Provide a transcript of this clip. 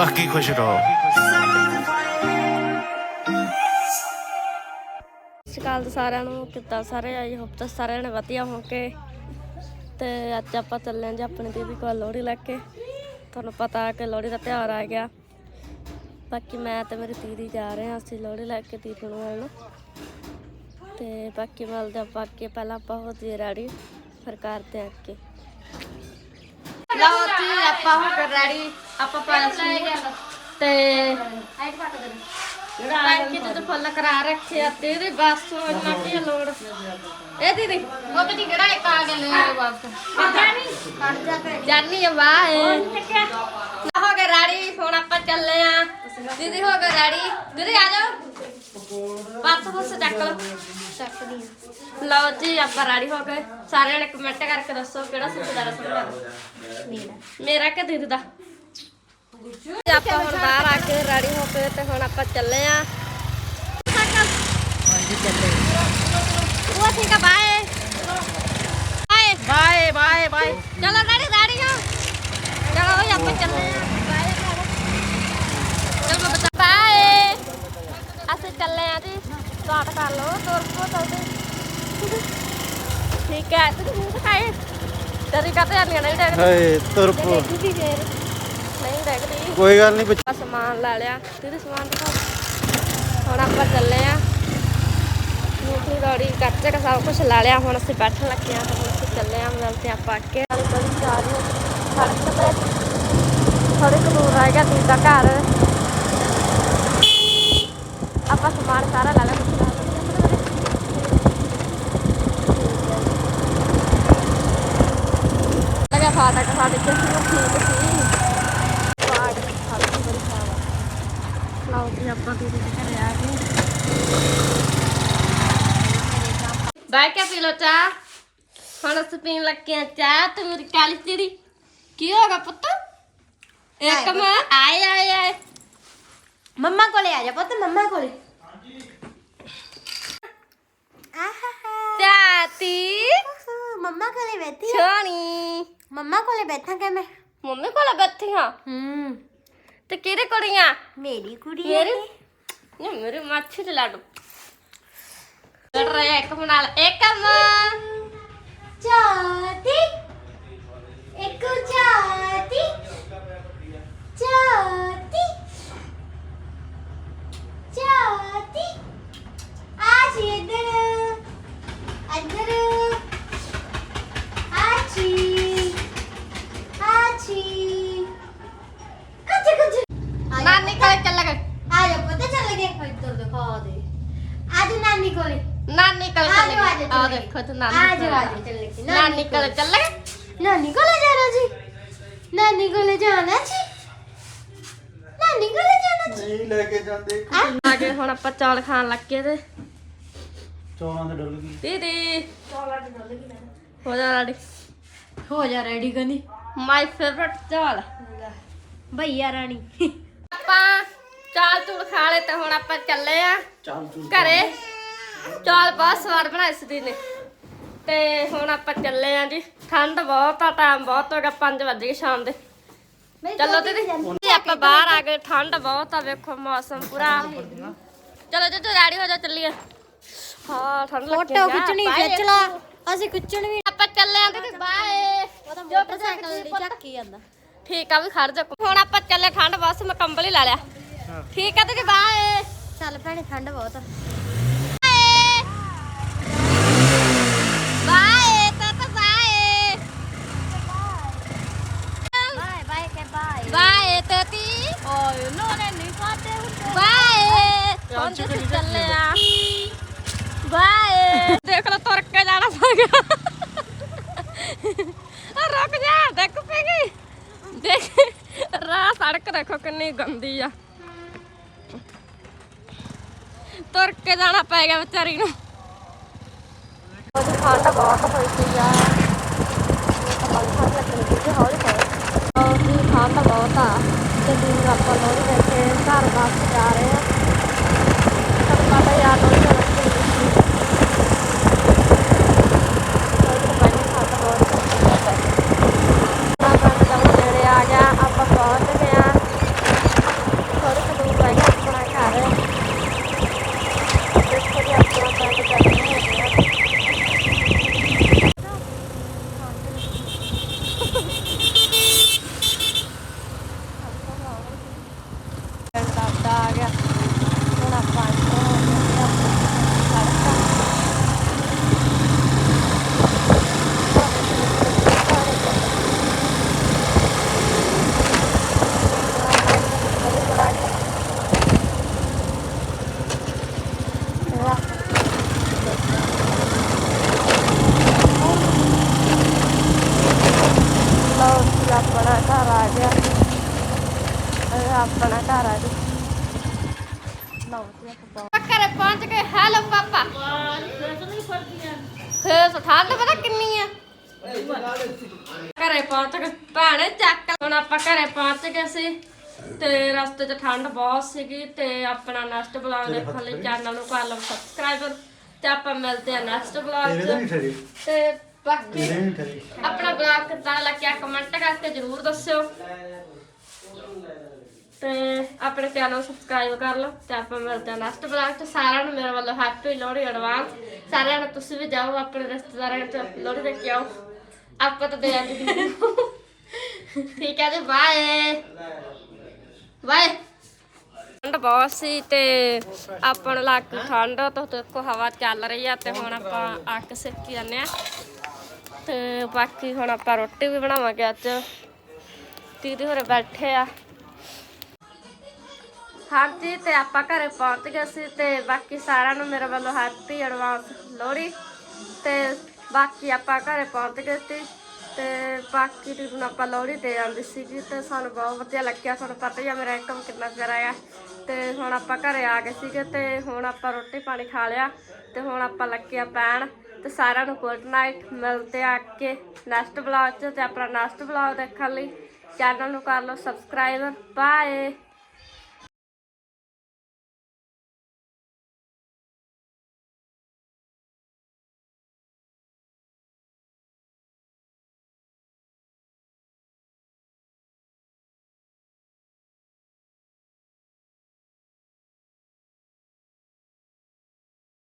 ਬਾਕੀ ਖੁਸ਼ ਰਹੋ ਜੀ ਸਾਰਿਆਂ ਨੂੰ ਕਿੱਦਾਂ ਸਾਰੇ ਆਈ ਹੋਪ ਤਾਂ ਸਾਰਿਆਂ ਨੇ ਵਧੀਆ ਹੋਗੇ ਤੇ ਅੱਜ ਆਪਾਂ ਚੱਲੇ ਜੀ ਆਪਣੀ ਦੀਦੀ ਕੋਲ ਲੋਹੜੀ ਲੈ ਕੇ ਤੁਹਾਨੂੰ ਪਤਾ ਹੈ ਕਿ ਲੋਹੜੀ ਦਾ ਤਿਉਹਾਰ ਆ ਗਿਆ ਬਾਕੀ ਮੈਂ ਤੇ ਮੇਰੀ ਦੀਦੀ ਜਾ ਰਹੇ ਹਾਂ ਅਸੀਂ ਲੋਹੜੀ ਲੈ ਕੇ ਦੀਦੀ ਨੂੰ ਮਿਲਣ ਤੇ ਬਾਕੀ ਮਿਲਦੇ ਆਪਾਂ ਅੱਗੇ ਪਹਿਲਾਂ ਆਪਾਂ ਹੋ ਜੀ ਰੈਡੀ ਫਿਰ ਕਰਦੇ ਅੱਗੇ ਲਓ ਜੀ ਆਪਾਂ ਹੋ ਗਏ ਰੈਡੀ ਆਪਾਂ ਪਾਇਆ ਸੀ। ਤੇ ਟਾਂਕੀ ਤੇ ਫੁੱਲ ਕਰਾ ਰੱਖੇ ਆ ਤੇਰੇ ਬਸ ਉਹਨਾਂ ਕੀ ਲੋੜ? ਇਹ ਦੀਦੀ ਉਹ ਕਦੀ ਕਿਹੜਾ ਇੱਕ ਆ ਗਿਆ ਲੈ ਵਾਪਸ। ਜਾਨੀ ਜਾਨੀ ਆ ਵਾਹ ਹੋ ਗਏ ਰੈਡੀ ਹੁਣ ਆਪਾਂ ਚੱਲੇ ਆ। ਦੀਦੀ ਹੋ ਗਏ ਰੈਡੀ ਦੀਦੀ ਆ ਜਾਓ। ਬਸ ਬਸ ਚੱਕ ਲਓ ਚੱਕਦੀ ਲਓ ਜੀ ਆਪਾਂ ਰੈਡੀ ਹੋ ਗਏ। ਸਾਰਿਆਂ ਨੇ ਕਮੈਂਟ ਕਰਕੇ ਦੱਸੋ ਕਿਹੜਾ ਸੋਹਣਾ ਲੱਗਦਾ ਮੇਰਾ। ਮੇਰਾ ਕਿ ਦੀਦੀ ਦਾ? ਤੇ ਆਪਾਂ ਹੁਣ ਬਾਹਰ ਆ ਕੇ ਰੈਡੀ ਹੋ ਕੇ ਤੇ ਹੁਣ ਆਪਾਂ ਚੱਲੇ ਆ। ਹਾਂਜੀ ਚੱਲੇ। ਉਹ ਠੀਕ ਆ bye bye bye bye bye ਚਲੋ ਰੈਡੀ ਰੈਡੀ ਹੋ। ਚਲੋ ਓਏ ਆਪਾਂ ਚੱਲੇ ਆ। ਬਾਏ ਚਲੋ ਬੱਚਾ ਬਾਏ ਅਸੀਂ ਚੱਲੇ ਆ ਜੀ। ਸਟਾਰਟ ਕਰ ਲਓ ਤੁਰ ਪੋ ਚੱਲਦੇ ਠੀਕ ਹੈ ਤੁਸੀਂ ਦਿਖਾਏ ਤੇਰੀ ਕਾਤੇ ਜਾਂਦੀਆਂ ਨਹੀਂ ਡੈਗ ਹਾਏ ਤੁਰਪੋ ਦੇਖਦੀ ਫੇਰ। ਨਹੀਂ ਡੈਗਦੀ ਕੋਈ ਗੱਲ ਨਹੀਂ ਆ ਸਮਾਨ ਲੈ ਲਿਆ। ਦੀਦੀ ਸਮਾਨ ਦਿਖਾ ਹੁਣ ਆਪਾਂ ਚੱਲੇ ਆ। ਮੂਠੀ ਰੋੜੀ ਕੱਚੇ ਕਾ ਸਭ ਕੁਝ ਲੈ ਲਿਆ। ਹੁਣ ਅਸੀਂ ਬੈਠਣ ਲੱਗੇ ਆ। ਤੇ ਹੁਣ ਅਸੀਂ ਚੱਲੇ ਆ। ਮਿਲਦੇ ਆ ਆਪਾਂ ਅੱਗੇ। ਵਾਲੀ ਗਲੀ ਜਾ ਰਹੀ ਹੈ ਸੜਕ ਤੇ ਥੋੜੇ ਕੁ ਦੂਰ ਦੀਦੀ ਦਾ ਘਰ। ਆਪਾਂ ਸਮਾਨ ਸਾਰਾ ਲੈ ਲਿਆ। ਕੁਝ ਲਗਾ ਫਾਟਕ ਸਾਡੇ ਕਿਸ ਨੂੰ ਠੀਕ ਸੀ ਫਾਟਕ ਫਾਟਕ ਬੜੀ ਲਓ ਜੀ ਆਪਾਂ ਦੇ ਘਰੇ ਆ ਗਏ। ਬਾਈ ਕੇ ਪੀ ਲੋ ਚਾਹ? ਹੁਣ ਅਸੀਂ ਪੀਣ ਲੱਗੇ ਆ ਚਾਹ ਤੇ ਮੇਰੀ ਕਾਲੀ ਚਿੜੀ ਕੀ ਹੋਗਾ ਪੁੱਤ? ਇੱਕ ਮੈਂ ਆਏ ਆਏ ਆਏ। ਮੰਮਾ ਕੋਲੇ ਆ ਜਾ ਪੁੱਤ ਮੰਮਾ ਕੋਲੇ। ਚਾਤੀ ਮੰਮਾ ਕੋਲੇ ਬੈਠੀ ਛੋਣੀ। ਮੰਮਾ ਕੋਲੇ ਬੈਠਾ ਕਿ ਮੈਂ? ਮੰਮੀ ਕੋਲ ਬੈਠੀ ਹਾਂ ਹੂੰ। ਤੇ ਕਿਹਦੇ ਕੋਲੀਆਂ ਮੇਰੀ ਕੁੜੀ ਹੈ ਮੇਰੀ? ਨਹੀਂ ਮੇਰੀ ਮੱਛੀ ਤੇ ਲੱਡੂ। ਲੜ ਰਿਹਾ ਇੱਕ ਬਣਾ ਲੈ ਇੱਕ ਮਾਂ ਚਾਤੀ ਇੱਕ ਚਾਤੀ ਚਾਤੀ ਚਾਤੀ ਆ ਜੀ ਇੱਧਰ ਇੱਧਰ ਆਚੀ ਆਚੀ ਕੱਚ ਕੱਚ ਨਾਨੀ ਕੋਲ ਚੱਲ ਗਏ ਆ ਜਾ ਪਤਾ ਚੱਲ ਗਿਆ ਇੱਧਰ ਦਿਖਾ ਦੇ ਅੱਜ ਨਾਨੀ ਕੋਲੇ। ਨਾਨੀ ਕੋਲ ਆ ਚੱਲ ਜਾਓ, ਆ ਗਏ ਜਾਓ, ਆ ਚੱਲ ਦੇਖੋ ਤੇ ਆ ਨਾਨੀ ਜਾ ਆ ਜਾ ਚੱਲ ਗਏ ਨਾਨੀ ਕੋਲ ਚੱਲ। ਗਏ ਨਾਨੀ ਕੋਲੇ ਜਾਣਾ ਜੀ। ਨਾਨੀ ਕੋਲੇ ਜਾਣਾ ਜੀ। ਨਾਨੀ ਕੋਲੇ ਜਾਣਾ ਜੀ। ਨਹੀਂ ਲੈ ਕੇ ਜਾਂਦੇ। ਆ ਗਏ ਹੁਣ ਆਪਾਂ ਚੌਲ ਖਾਣ ਲੱਗੇ ਤੇ। ਚੌਲਾਂ ਦੇ ਡੁੱਲ ਗਈ। ਦੀਦੀ। ਹੋ ਜਾ ਰੈਡੀ। ਹੋ ਜਾ ਰੈਡੀ ਕਹਿੰਦੀ ਮਾਈ ਫੇਵਰਟ ਚੌਲ। ਭਈਆ ਰਾਣੀ। ਆਪਾਂ ਚਾਲ ਚੂਲ ਖਾ ਲਏ ਤੇ ਹੁਣ ਆਪਾਂ ਚੱਲੇ ਆ ਚੱਲ ਤੂੰ ਘਰੇ। ਚੌਲ ਬਹੁਤ ਸਵਾਦ ਬਣਾਏ ਸੀ ਦੀ ਨੇ। ਤੇ ਹੁਣ ਆਪਾਂ ਚੱਲੇ ਆ ਜੀ। ਠੰਡ ਬਹੁਤ ਆ ਟਾਈਮ ਬਹੁਤ ਹੋ ਗਿਆ 5 ਵਜੇ ਗਏ ਸ਼ਾਮ ਦੇ। ਚਲੋ ਦੀਦੀ। ਜੀ ਆਪਾਂ ਬਾਹਰ ਆ ਗਏ ਠੰਡ ਬਹੁਤ ਆ ਵੇਖੋ ਮੌਸਮ ਪੂਰਾ। ਚਲੋ ਜੀ ਤੂੰ ਰੈਡੀ ਹੋ ਜਾ ਚੱਲੀਏ। ਹਾਂ ਠੰਡ ਲੱਗੀ ਫੋਟੋ ਖਿੱਚਣੀ ਖਿੱਚ ਲਾ। ਅਸੀਂ ਖਿੱਚਣ ਵੀ ਆਪਾਂ ਚੱਲੇ ਆਂ ਤੇ ਬਾਏ ਉਹਦਾ ਮੋਟਰਸਾਈਕਲ ਦੀ ਚੱਕੀ ਜਾਂਦਾ। ਠੀਕ ਆ ਵੀ ਖੜ ਜਾ। ਹੁਣ ਆਪਾਂ ਚੱਲੇ ਠੰਡ ਬਸ ਮੈਂ ਕੰਬਲ ਹੀ ਲੈ ਲਿਆ। ਠੀਕ ਆ ਤੇ ਬਾਏ ਚੱਲ ਭੈਣੇ ਠੰਡ ਬਹੁਤ ਆ bye tata bye bye bye ਕੇ ਬਾਏ ਬਾਏ ਤਤੀ ਓਏ ਨੋ ਨੇ ਨਹੀਂ ਖਾਤੇ ਹੁੰਦੇ ਬਾਏ ਦੇਖ ਲੋ ਤੁਰ ਕੇ ਜਾਣਾ ਪੈ ਗਿਆ ਆ ਰੁਕ ਜਾ ਦੇਖ ਪੈ ਗਈ ਦੇਖ ਰਾਹ ਸੜਕ ਦੇਖੋ ਕਿੰਨੀ ਗੰਦੀ ਆ ਤੁਰ ਕੇ ਜਾਣਾ ਪੈ ਗਿਆ ਵਿਚਾਰੀ ਨੂੰ ਠੰਡ ਬਹੁਤ ਹੋਈ ਸੀ ਆ ਬਹੁਤ ਤੇ ਦਿਨ ਆਪਾਂ ਲੋਹੜੀ ਦੇ ਕੇ ਘਰ ਵਾਪਸ ਜਾ ਰਹੇ ਆ ਤੁਹਾਨੂੰ ਪਤਾ ਯਾਰ ਲੋਹੜੀ ਦਾ ਰਸਤੇ ਵਿੱਚ ਆ ਗਿਆ ਆਪਾਂ ਪਹੁੰਚ ਗਏ ਆ ਇਹ ਆਪਣਾ ਘਰ ਆ ਜੀ। ਲਓ ਜੀ ਆਪਾਂ ਘਰੇ ਪਹੁੰਚ ਗਏ। ਹੈਲੋ ਪਾਪਾ। ਫੇਰ ਠੰਡ ਪਤਾ ਕਿੰਨੀ ਆ। ਘਰੇ ਪਹੁੰਚ ਗਏ। ਭੈਣੇ ਚੱਕ ਹੁਣ ਆਪਾਂ ਘਰੇ ਪਹੁੰਚ ਗਏ ਸੀ ਤੇ ਰਸਤੇ 'ਚ ਠੰਡ ਬਹੁਤ ਸੀਗੀ ਤੇ ਆਪਣਾ ਨੈਕਸਟ ਬਲੌਗ ਦੇਖਣ ਲਈ ਚੈਨਲ ਨੂੰ ਕਰ ਲਓ ਸਬਸਕ੍ਰਾਈਬਰ ਤੇ ਆਪਾਂ ਮਿਲਦੇ ਆ ਨੈਕਸਟ ਬਲੌਗ ਤੇਰੇ ਤਾਂ ਨਹੀਂ 'ਚ ਠਰੀ ਤੇ ਬਾਕੀ ਆਪਣਾ ਬਲੌਗ ਕਿੱਦਾਂ ਲੱਗਿਆ ਕਮੈਂਟ ਕਰਕੇ ਜਰੂਰ ਦੱਸਿਓ। ਤੇ ਆਪਣੇ ਚੈਨਲ ਨੂੰ ਸਬਸਕ੍ਰਾਈਬ ਕਰ ਲਓ ਤੇ ਆਪਾਂ ਮਿਲਦੇ ਹਾਂ ਨੈਕਸਟ ਬਲੌਗ ਤੇ ਸਾਰਿਆਂ ਨੂੰ ਮੇਰੇ ਵੱਲੋਂ ਹੈਪੀ ਲੋਹੜੀ ਐਡਵਾਂਸ ਸਾਰਿਆਂ ਨੂੰ ਤੁਸੀਂ ਵੀ ਜਾਓ, ਆਪਣੇ ਰਿਸ਼ਤੇਦਾਰਾਂ ਚ ਲੋਹੜੀ ਦੇ ਕੇ ਆਓ। ਆਪਾਂ ਤਾਂ ਦੇ ਆਂਗੇ ਠੀਕ ਹੈ ਜੀ ਬਾਏ ਬਾਏ ਠੰਡ ਬਹੁਤ ਸੀ ਤੇ ਆਪਾਂ ਨੂੰ ਲੱਗ ਠੰਡ, ਤੋਂ ਦੇਖੋ ਹਵਾ ਚੱਲ ਰਹੀ ਆ ਤੇ ਹੁਣ ਆਪਾਂ ਅੱਗ ਸੇਕੀ ਜਾਂਦੇ ਆ ਤੇ ਬਾਕੀ ਹੁਣ ਆਪਾਂ ਰੋਟੀ ਵੀ ਬਣਾਵਾਂਗੇ ਅੱਜ। ਦੀਦੀ ਹੋਰੇ ਬੈਠੇ ਆ। ਹਾਂਜੀ, ਤੇ ਆਪਾਂ ਘਰੇ ਪਹੁੰਚ ਗਏ ਸੀ ਤੇ ਬਾਕੀ ਸਾਰਿਆਂ ਨੂੰ ਮੇਰੇ ਵੱਲੋਂ ਹੈਪੀ ਐਡਵਾਂਸ ਲੋਹੜੀ। ਤੇ ਬਾਕੀ ਆਪਾਂ ਘਰੇ ਪਹੁੰਚ ਗਏ ਸੀ ਤੇ ਬਾਕੀ ਦੀ ਨੂੰ ਆਪਾਂ ਲੋਹੜੀ ਦੇ ਆਂਦੀ ਸੀਗੀ ਤੇ ਸਾਨੂੰ ਬਹੁਤ ਵਧੀਆ ਲੱਗਿਆ। ਤੁਹਾਨੂੰ ਪਤਾ ਹੀ ਆ ਮੇਰਾ ਇਨਕਮ ਕਿੰਨਾ ਪਿਆਰਾ ਆ। ਤੇ ਹੁਣ ਆਪਾਂ ਘਰੇ ਆ ਗਏ ਸੀਗੇ ਤੇ ਹੁਣ ਆਪਾਂ ਰੋਟੀ ਪਾਣੀ ਖਾ ਲਿਆ ਤੇ ਹੁਣ ਆਪਾਂ ਲੱਗਿਆ ਪੈਣ ਤੇ ਸਾਰਿਆਂ ਨੂੰ ਗੁੱਡ ਨਾਈਟ ਮਿਲਦੇ ਆ ਕੇ ਨੈਕਸਟ ਵਲੌਗ 'ਚ ਤੇ ਆਪਣਾ ਨੈਕਸਟ ਵਲੌਗ ਦੇਖਣ ਲਈ। ਚੈਨਲ ਨੂੰ ਕਰ ਲਓ ਸਬਸਕ੍ਰਾਈਬ ਬਾਏ